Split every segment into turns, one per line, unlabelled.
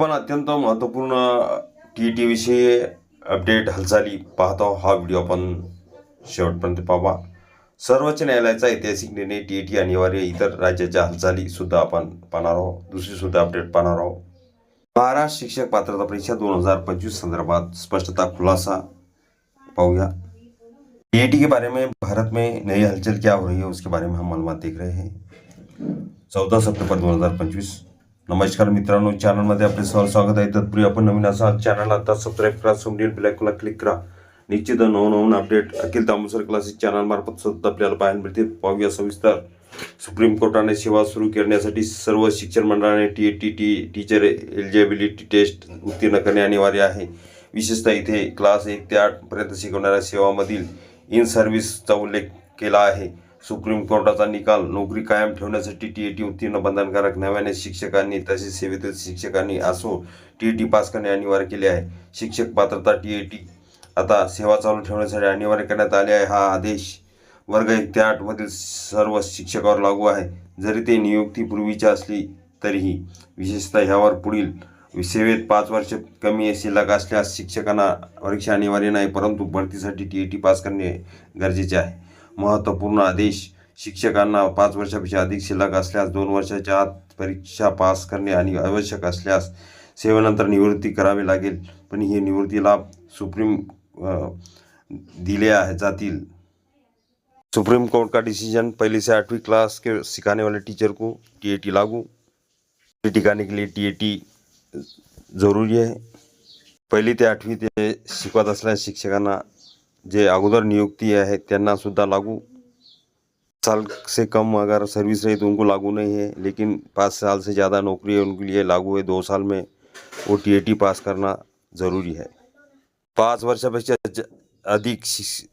आपण अत्यंत महत्त्वपूर्ण टी टी विषयी अपडेट हालचाली पाहतो हा व्हिडिओ आपण शेवटपर्यंत पाहावा सर्वोच्च न्यायालयाचा ऐतिहासिक निर्णय टी टी अनिवार्य इतर राज्याच्या हालचाली सुद्धा आपण पाहणार आहोत. दुसरी सुद्धा अपडेट पाहणार आहोत. महाराष्ट्र शिक्षक पात्रता परीक्षा दोन हजार पंचवीस संदर्भात स्पष्टता खुलासा पाऊया टी टी के बारे में भारत में नई हलचल क्या हो रही है उसके बारे में हम मालूम देख रहे हैं. चौदा सप्टेंबर दोन हजार पंचवीस नमस्कार मित्रांनो चॅनलमध्ये आपले सह स्वागत आहे. तत्पूर्वी आपण नवीन असा चॅनल आता सबस्क्राईब करा समजेल बिलायकोला क्लिक करा. निश्चित नवनवीन अपडेट अखिल दामोसर क्लासेस चॅनलमार्फत सतत आपल्याला पाहायला मिळतील पाहूया सविस्तर. सुप्रीम कोर्टाने सेवा सुरू करण्यासाठी सर्व शिक्षण मंडळाने T T T teacher eligibility test उत्तीर्ण करणे अनिवार्य आहे. विशेषतः इथे क्लास एक ते आठपर्यंत शिकवणाऱ्या सेवामधील इन सर्व्हिसचा उल्लेख केला आहे. सुप्रीम कोर्टाचा निकाल नोकरी कायम ठेवण्यासाठी टी ए टी उत्तीर्ण बंधनकारक नव्याने शिक्षकांनी तसेच सेवेतील शिक्षकांनी असो टी ए टी पास करणे अनिवार्य केले आहे. शिक्षक पात्रता टी ए टी आता सेवा चालू ठेवण्यासाठी अनिवार्य करण्यात आले आहे हा आदेश वर्ग एक ते आठमधील सर्व शिक्षकावर लागू आहे. जरी ते नियुक्तीपूर्वीचे असली तरीही विशेषतः ह्यावर पुढील सेवेत पाच वर्ष कमी शिल्लक असल्यास शिक्षकांना परीक्षा अनिवार्य नाही परंतु भरतीसाठी टी ए टी पास करणे गरजेचे आहे. महत्त्वपूर्ण आदेश. शिक्षकांना पाच वर्षापेक्षा अधिक शिल्लक असल्यास दोन वर्षाच्या आत परीक्षा पास करणे आणि आवश्यक असल्यास सेवेनंतर निवृत्ती करावी लागेल. पण हे निवृत्ती लाभ सुप्रीम दिले आहे जातील. सुप्रीम कोर्ट का डिसीजन पहली से आठवीं क्लास के सिखाने वाले टीचर को टी लागू. टिकाने के लिए टी जरूरी आहे. पहिली ते आठवी ते शिकवत असल्यास शिक्षकांना जे अगोदर नियुक्ती आहे त्यांना सुद्धा लागू. साल से कम अगर सर्विस रही तो उनको लागू नहीं है लेकिन पाँच साल से ज़्यादा नौकरी है उनके लिए लागू है। दो साल में वो टी पास करना ज़रूरी है। पाच वर्षापेक्षा अधिक शि-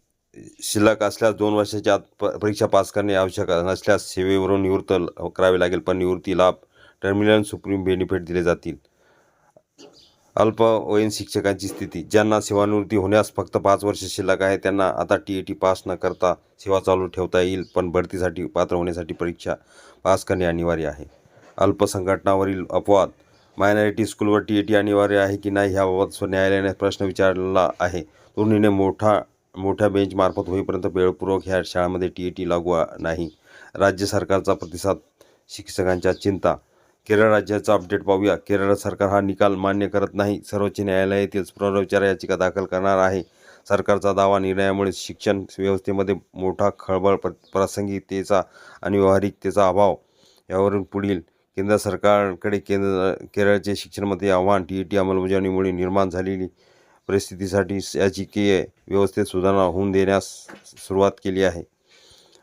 शिल्लक असल्यास दोन वर्षाच्या आत प- परीक्षा पास करणे आवश्यक नसल्यास सेवेवरून निवृत्त करावे लागेल पण निवृत्ती लाभ टर्मिनल सुप्रीम बेनिफिट दिले जातील. अल्पवयीन शिक्षकांची स्थिती ज्यांना सेवानिवृत्ती होण्यास फक्त पाच वर्ष शिल्लक आहे त्यांना आता टी ए टी पास न करता सेवा चालू ठेवता येईल पण भरतीसाठी पात्र होण्यासाठी परीक्षा पास करणे अनिवार्य आहे. अल्पसंघटनावरील अपवाद मायनॉरिटी स्कूलवर टी ए टी अनिवार्य आहे की नाही याबाबत न्यायालयाने प्रश्न विचारला आहे. तो निर्णय मोठा मोठ्या बेंचमार्फत होईपर्यंत वेळपूर्वक ह्या शाळांमध्ये टी ए टी लागू नाही. राज्य सरकारचा प्रतिसाद शिक्षकांच्या चिंता केरळ राज्याचा अपडेट पाहूया. केरळ सरकार हा निकाल मान्य करत नाही. सर्वोच्च न्यायालयातील पुनर्विचार याचिका दाखल करणार आहे. सरकारचा दावा निर्णयामुळे शिक्षण व्यवस्थेमध्ये मोठा खळबळ प्र प्रासंगिकतेचा आणि व्यावहारिकतेचा अभाव यावरून पुढील केंद्र सरकारकडे केंद्र केरळचे शिक्षणमध्ये आव्हान टी ई टी अंमलबजावणीमुळे निर्माण झालेली परिस्थितीसाठी याचिकेय व्यवस्थेत सुधारणा होऊन देण्यास सुरुवात केली आहे.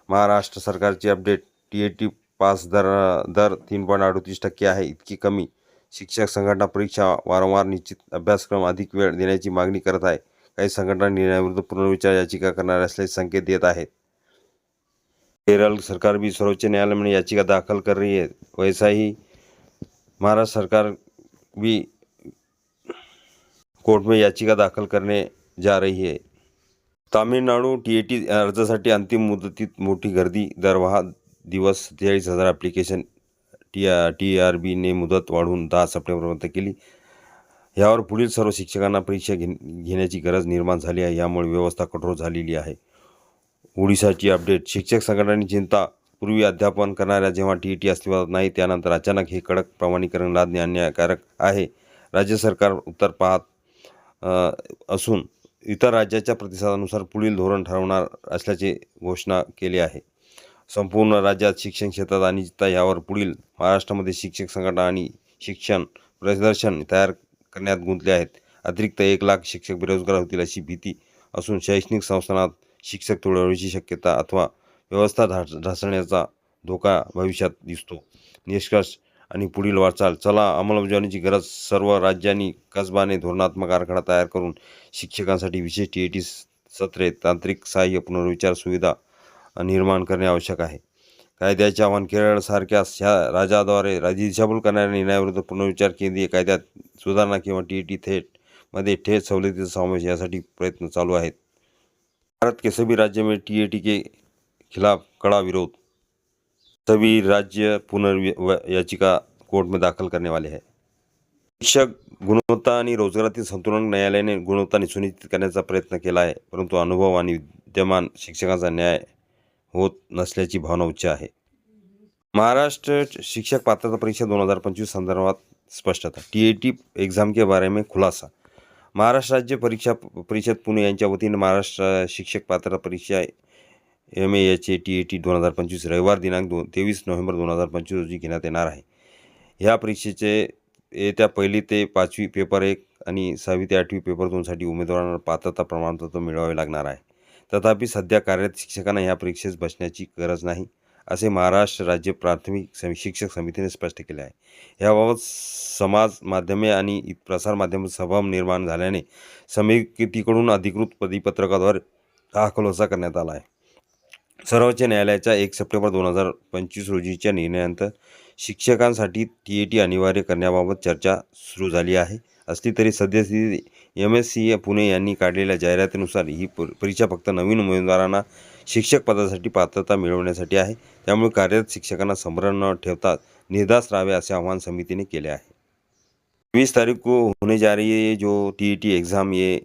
महाराष्ट्र सरकारची update T E T pass दर दर तीन पॉईंट अडतीस टक्के आहे इतकी कमी. शिक्षक संघटना परीक्षा वारंवार निश्चित अभ्यासक्रम अधिक वेळ देण्याची मागणी करत आहे. काही संघटना निर्णयाविरुद्ध पुनर्विचार याचिका करणार असल्याचे संकेत देत आहेत. केरळ सरकार भी सर्वोच्च न्यायालय में याचिका दाखल कर रही है. वैसा ही महाराष्ट्र सरकार भी कोर्ट में याचिका दाखल करने जा रही है. तामिळनाडू टी ए टी अर्जासाठी अंतिम मुदतीत मोठी गर्दी दरवाहा दिवस सत्तेचाळीस हजार ॲप्लिकेशन टी टी आर बीने मुदत वाढवून दहा सप्टेंबरपर्यंत केली. यावर पुढील सर्व शिक्षकांना परीक्षा घे घेण्याची गरज निर्माण झाली आहे. यामुळे व्यवस्था कठोर झालेली आहे. ओडिशाची अपडेट शिक्षक संघटनांनी चिंता. पूर्वी अध्यापन करणाऱ्या जेव्हा टी ई टी अस्तित्वात नाही त्यानंतर अचानक हे कडक प्रमाणीकरण लादणे अन्यायकारक आहे. राज्य सरकार उत्तर पाहत असून इतर राज्याच्या प्रतिसादानुसार पुढील धोरण ठरवणार असल्याचे घोषणा केली आहे. संपूर्ण राज्यात शिक्षण क्षेत्रात अनिश्चितता यावर पुढील महाराष्ट्रामध्ये शिक्षक संघटना आणि शिक्षण प्रदर्शन तयार करण्यात गुंतले आहेत. अतिरिक्त एक लाख शिक्षक बेरोजगार होतील अशी भीती असून शैक्षणिक संस्थानात शिक्षक तुळवण्याची शक्यता अथवा व्यवस्था ढास ढासळण्याचा धोका भविष्यात दिसतो. निष्कर्ष आणि पुढील वाटचाल. चला अंमलबजावणीची गरज सर्व राज्यांनी कसबाने धोरणात्मक आराखडा तयार करून शिक्षकांसाठी विशेष टी ए टी सत्रे तांत्रिक सहाय्य पुनर्विचार सुविधा निर्माण करणे आवश्यक आहे. कायद्याचे आव्हान केरळसारख्या ह्या राज्याद्वारे राज्य दिशाभूल करणाऱ्या निर्णयाविरुद्ध पुनर्विचार केंद्रीय कायद्यात सुधारणा किंवा टी ई टी थेटमध्ये थेट सवलतीचा समावेश यासाठी प्रयत्न चालू आहेत. भारत के सभी राज्य में टी ए टी के खिलाफ कड़ा विरोध. सभी राज्य पुनर्व याचिका कोर्ट में दाखल करने वाले हैं. शिक्षक गुणवत्ता आणि रोजगारातील संतुलन न्यायालयाने गुणवत्ता सुनिश्चित करण्याचा प्रयत्न केला आहे परंतु अनुभव आणि विद्यमान शिक्षकांचा न्याय होत नसल्याची भावना उच्च आहे. महाराष्ट्र शिक्षक पात्रता परीक्षा दोन हज़ार पंचवीस संदर्भात स्पष्टता. टी ए टी एग्ज़ाम के बारे में खुलासा. महाराष्ट्र राज्य परीक्षा परिषद पुणे यांच्या वतीने महाराष्ट्र शिक्षक पात्रता परीक्षा M A H A T E T दोन हजार पंचवीस रविवार दिनांक दोन तेवीस नोव्हेंबर दोन हजार पंचवीस रोजी घेण्यात येणार आहे. ह्या परीक्षेचे येत्या पहिली ते पाचवी पेपर एक आणि सहावी ते आठवी पेपर दोनसाठी उमेदवारांना पात्रता प्रमाणपत्र मिळवावे लागणार आहे. तथापि सध्या कार्यरत शिक्षकांना ह्या परीक्षेस बसण्याची गरज नाही असे महाराष्ट्र राज्य प्राथमिक सम शिक्षक समितीने स्पष्ट केले आहे. याबाबत समाज माध्यमे आणि इ- प्रसारमाध्यम संभ्रम निर्माण झाल्याने समितीकडून अधिकृत परिपत्रकाद्वारे हा खुलासा करण्यात आला आहे. सर्वोच्च न्यायालयाच्या एक सप्टेंबर दोन हजार पंचवीस रोजीच्या निर्णयानंतर शिक्षकांसाठी टी ए टी अनिवार्य करण्याबाबत चर्चा सुरू झाली आहे. असली तरी सद्यस्थिती एम एस सी पुणे यांनी काढलेल्या जाहिरातीनुसार ही परीक्षा फक्त नवीन उमेदवारांना शिक्षक पदासाठी पात्रता मिळवण्यासाठी आहे. त्यामुळे कार्यरत शिक्षकांना संभ्रम न ठेवता निर्धास्त राहावे असे आवाहन समितीने केले आहे. बीस तारीख को होने जा रही है ये जो टी ई टी एग्ज़ाम ये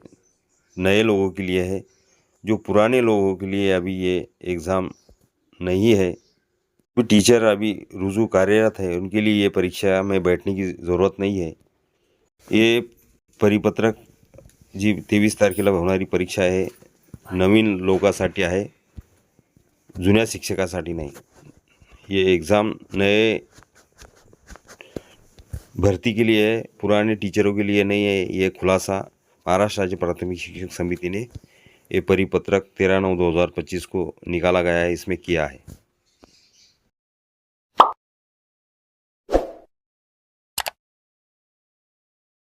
नए लोगों के लिए है जो पुराने लोगों के लिए अभी ये एग्ज़ाम नहीं है तो टीचर अभी रुजू कार्यरत है उनके लिए ये परीक्षा में बैठने की ज़रूरत नहीं है। ये परिपत्रक जी, तेवीस तारखेला होणारी परीक्षा आहे. नवीन लोकांसाठी आहे. जुन्या शिक्षकासाठी नाही. ये एग्ज़ाम नए भर्ती के लिए है पुराने टीचरों के लिए नहीं है ये खुलासा महाराष्ट्र राज्य प्राथमिक शिक्षक समिति ने ये परिपत्रक तेरह नौ दो हज़ार पच्चीस को निकाला गया है. इसमें किया है.